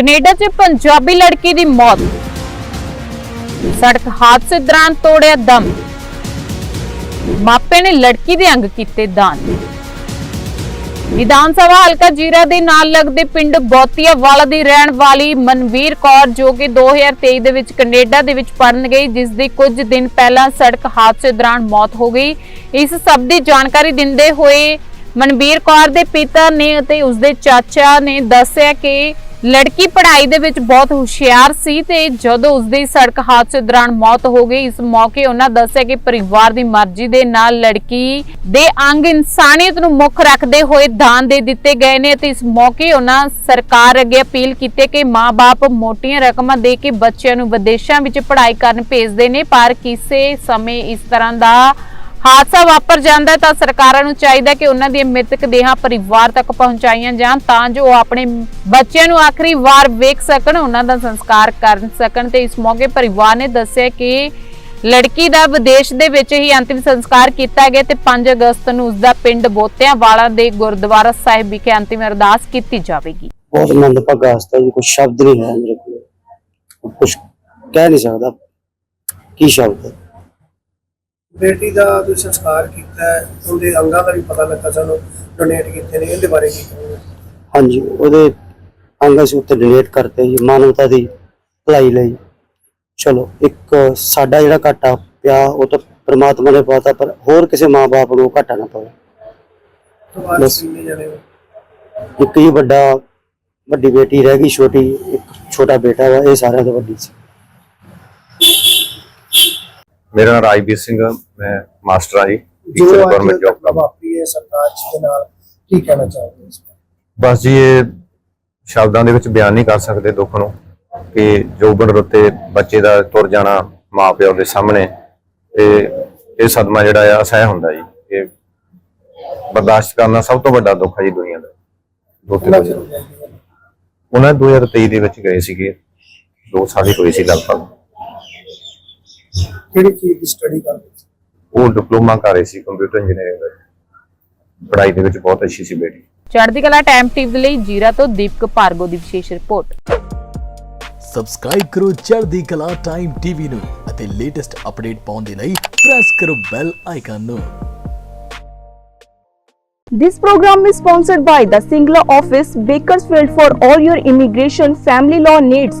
Canada 'ਚ ਪੰਜਾਬੀ ਲੜਕੀ ਦੀ ਮੌਤ। ਸੜਕ ਹਾਦਸੇ ਦੌਰਾਨ ਤੋੜਿਆ ਦਮ। ਮਾਪੇ ਨੇ ਲੜਕੀ ਦੇ ਅੰਗ ਕੀਤੇ ਦਾਨ। ਵਿਧਾਨ ਸਭਾ ਹਲਕਾ ਜੀਰਾ ਦੇ ਨਾਲ ਲੱਗਦੇ ਪਿੰਡ ਬੋਤੀਆ ਵਾਲਾ ਦੀ ਰਹਿਣ ਵਾਲੀ ਮਨਵੀਰ ਕੌਰ, ਜੋ ਕਿ 2023 ਦੇ ਵਿੱਚ ਕੈਨੇਡਾ ਦੇ ਵਿੱਚ ਪੜਨ ਗਈ, ਜਿਸ ਦੀ ਕੁਝ ਦਿਨ ਪਹਿਲਾਂ ਸੜਕ ਹਾਦਸੇ ਦੌਰਾਨ ਮੌਤ ਹੋ ਗਈ। ਇਸ ਸਭ ਦੀ ਜਾਣਕਾਰੀ ਦਿੰਦੇ ਹੋਏ ਮਨਬੀਰ ਕੌਰ ਦੇ ਪਿਤਾ ਨੇ ਅਤੇ ਉਸਦੇ ਚਾਚਾ ਨੇ ਦੱਸਿਆ ਕਿ ਲੜਕੀ ਪੜ੍ਹਾਈ ਦੇ ਵਿੱਚ ਬਹੁਤ ਹੁਸ਼ਿਆਰ ਸੀ ਤੇ ਜਦੋਂ ਉਸਦੀ ਸੜਕ ਹਾਦਸੇ ਦੌਰਾਨ ਮੌਤ ਹੋ ਗਈ, ਇਸ ਮੌਕੇ ਉਹਨਾਂ ਦੱਸਿਆ ਕਿ ਪਰਿਵਾਰ ਦੀ ਮਰਜ਼ੀ ਦੇ ਨਾਲ ਲੜਕੀ ਦੇ ਅੰਗ ਇਨਸਾਨੀਅਤ ਨੂੰ ਮੁੱਖ ਰੱਖਦੇ ਹੋਏ ਦਾਨ ਦੇ ਦਿੱਤੇ ਗਏ ਨੇ ਤੇ ਇਸ ਮੌਕੇ ਉਹਨਾਂ ਸਰਕਾਰ ਅੱਗੇ ਅਪੀਲ ਕੀਤੀ ਕਿ ਮਾਪੇ ਮੋਟੀਆਂ ਰਕਮਾਂ ਦੇ ਕੇ ਬੱਚਿਆਂ ਨੂੰ ਵਿਦੇਸ਼ਾਂ ਵਿੱਚ ਪੜ੍ਹਾਈ ਕਰਨ ਭੇਜਦੇ ਨੇ, ਪਰ ਕਿਸੇ ਸਮੇਂ ਇਸ ਤਰ੍ਹਾਂ ਦਾ ਹਾਦਸਾ ਵਾਪਰ ਜਾਂਦਾ ਤਾਂ ਸਰਕਾਰਾਂ ਨੂੰ ਚਾਹੀਦਾ ਕਿ ਉਹਨਾਂ ਦੀਆਂ ਮ੍ਰਿਤਕ ਦੇਹਾਂ ਪਰਿਵਾਰ ਤੱਕ ਪਹੁੰਚਾਈਆਂ ਜਾਣ ਤਾਂ ਜੋ ਉਹ ਆਪਣੇ ਬੱਚਿਆਂ ਨੂੰ ਆਖਰੀ ਵਾਰ ਵੇਖ ਸਕਣ, ਉਹਨਾਂ ਦਾ ਸੰਸਕਾਰ ਕਰ ਸਕਣ ਤੇ ਇਸ ਮੌਕੇ ਪਰਿਵਾਰ ਨੇ ਦੱਸਿਆ ਕਿ ਲੜਕੀ ਦਾ ਵਿਦੇਸ਼ ਦੇ ਵਿੱਚ ਹੀ ਅੰਤਿਮ ਸੰਸਕਾਰ ਕੀਤਾ ਗਿਆ ਤੇ 5 ਅਗਸਤ ਨੂੰ ਉਸ ਦਾ ਪਿੰਡ ਬੋਤਿਆਂ ਵਾਲਾ ਦੇ ਗੁਰਦੁਆਰਾ ਸਾਹਿਬ ਵਿਖੇ ਅੰਤਿਮ ਅਰਦਾਸ ਕੀਤੀ ਜਾਵੇਗੀ। ਬਹੁਤ ਮੰਦਭਾਗਾ ਹਸਤਾ ਜੀ ਕੁਝ ਸ਼ਬਦ ਨਹੀਂ ਹੈ ਮੇਰੇ ਕੋਲ। ਕੁਝ ਕਹਿ ਨਹੀਂ ਸਕਦਾ। ਕੀ ਸ਼ਬਦ ਹੈ? ਬੇਟੀ ਦਾ ਜੋ ਸੰਸਕਾਰ ਕੀਤਾ ਹੈ ਉਹਦੇ ਅੰਗਾਂ ਦਾ ਵੀ ਪਤਾ ਲੱਗਾ ਸਾਨੂੰ ਡੋਨੇਟ ਕੀਤੇ ਨੇ ਇਹਦੇ ਬਾਰੇ ਕੀ ਕਹੋਗੇ ਹਾਂਜੀ ਉਹਦੇ ਅੰਗ ਅਸੀਂ ਉੱਤੇ ਡਿਲੀਟ ਕਰਤੇ ਜੀ ਮਾਨਵਤਾ ਦੀ ਭਲਾਈ ਲਈ ਚਲੋ ਇੱਕ ਸਾਡਾ ਜਿਹੜਾ ਘਾਟਾ ਪਿਆ ਉਹ ਤਾਂ ਪ੍ਰਮਾਤਮਾ ਨੇ ਪਾਤਾ ਪਰ ਹੋਰ ਕਿਸੇ ਮਾਂ-ਬਾਪ ਨੂੰ ਉਹ ਘਾਟਾ ਨਾ ਪਵੇ ਤੋਂ ਬਾਅਦ ਬਸ। ਕਿੰਨੇ ਜਣੇ ਹੋ? ਇੱਕ ਹੀ ਵੱਡਾ ਵੱਡੀ ਬੇਟੀ ਰਹਿ ਗਈ ਛੋਟੀ ਇੱਕ ਛੋਟਾ ਬੇਟਾ ਵਾ ਇਹ ਸਾਰਿਆਂ ਤੋਂ ਵੱਡੀ ਸੀ ਮੇਰਾ ਨਾਮ ਰਾਜਵੀਰ ਸਿੰਘ ਆ, ਮੈਂ ਮਾਸਟਰ ਆ ਜੀ ਜੋ ਟੀਚਰ ਅੱਜ ਗਵਰਨਮੈਂਟ ਜੌਬ ਕਰਦਾ। ਵਾਪਰੀ ਹੈ ਦੇ ਨਾਲ ਕੀ ਕਹਿਣਾ ਇਸ ਬਾਰੇ? ਬਸ ਜੀ ਇਹ ਸ਼ਬਦਾਂ ਦੇ ਵਿੱਚ ਬਿਆਨ ਨਹੀਂ ਕਰ ਸਕਦੇ ਦੁੱਖ ਨੂੰ ਕਿ ਜੋ ਬਨਰੁੱਤੇ ਬੱਚੇ ਦਾ ਤੁਰ ਜਾਣਾ ਮਾਪਿਆਂ ਦੇ ਸਾਹਮਣੇ ਤੇ ਇਹ ਸਦਮਾ ਜਿਹੜਾ ਆ ਅਸਹਿ ਹੁੰਦਾ ਜੀ। ਇਹ ਬਰਦਾਸ਼ਤ ਕਰਨਾ ਸਭ ਤੋਂ ਵੱਡਾ ਦੁੱਖ ਹੈ ਜੀ ਦੁਨੀਆ ਦਾ। ਦੁੱਖ ਕਿੰਨਾ ਦੇ ਹੋ? ਉਹਨਾਂ 2023 ਦੇ ਵਿੱਚ ਗਏ ਸੀਗੇ। 2 ਸਾਲ ਹੀ ਹੋਏ ਸੀ ਲਗਭਗ। ਕਿਹੜੀ ਚੀਜ਼ ਦੀ ਸਟੱਡੀ ਕਰਦੇ ਸੀ? ਉਹ ਡਿਪਲੋਮਾ ਕਰ ਰਹੇ ਸੀ ਕੰਪਿਊਟਰ ਇੰਜੀਨੀਅਰਿੰਗ ਦਾ। ਪੜ੍ਹਾਈ ਦੇ ਵਿੱਚ ਬਹੁਤ ਅੱਛੀ ਸੀ ਬੇਟੀ। ਚੜ੍ਹਦੀ ਕਲਾ ਟਾਈਮ ਟੀਵੀ ਦੇ ਲਈ ਜੀਰਾ ਤੋਂ ਦੀਪਕ ਭਾਰਗੋ ਦੀ ਵਿਸ਼ੇਸ਼ ਰਿਪੋਰਟ। ਸਬਸਕ੍ਰਾਈਬ ਕਰੋ ਚੜ੍ਹਦੀ ਕਲਾ ਟਾਈਮ ਟੀਵੀ ਨੂੰ ਅਤੇ ਲੇਟੈਸਟ ਅਪਡੇਟ ਪਾਉਣ ਦੇ ਲਈ ਪ੍ਰੈਸ ਕਰੋ ਬੈਲ ਆਈਕਨ ਨੂੰ। This program is sponsored by the Singla Office, Bakersfield for all your immigration family law needs.